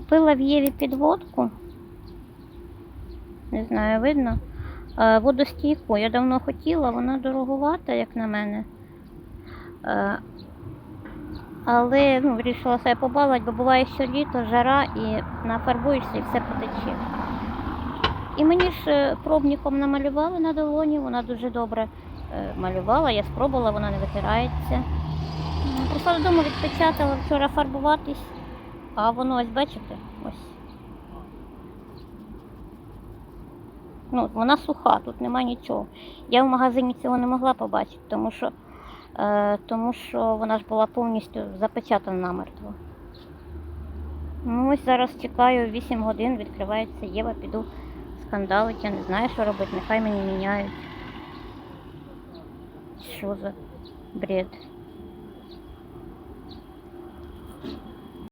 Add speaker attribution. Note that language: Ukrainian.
Speaker 1: Купила в Єві підводку. Не знаю, видно. Е, Водостійку. Я давно хотіла, вона дороговата, як на мене. Е, Але ну, вирішила себе побалувати, бо буває, що літо, жара і нафарбуєшся і все потече. І мені ж е, пробником намалювали на долоні, вона дуже добре малювала, я спробувала, вона не витирається. Прийшла додому, відпечатала вчора фарбуватись, а воно ось бачите, ось. Ну, вона суха, тут нема нічого. Я в магазині цього не могла побачити, тому що, е, тому що вона ж була повністю запечатана намертво. Ну, ось зараз чекаю 8 годин, відкривається Єва, піду скандалить, я не знаю, що робити, нехай мені міняють. Що за бред?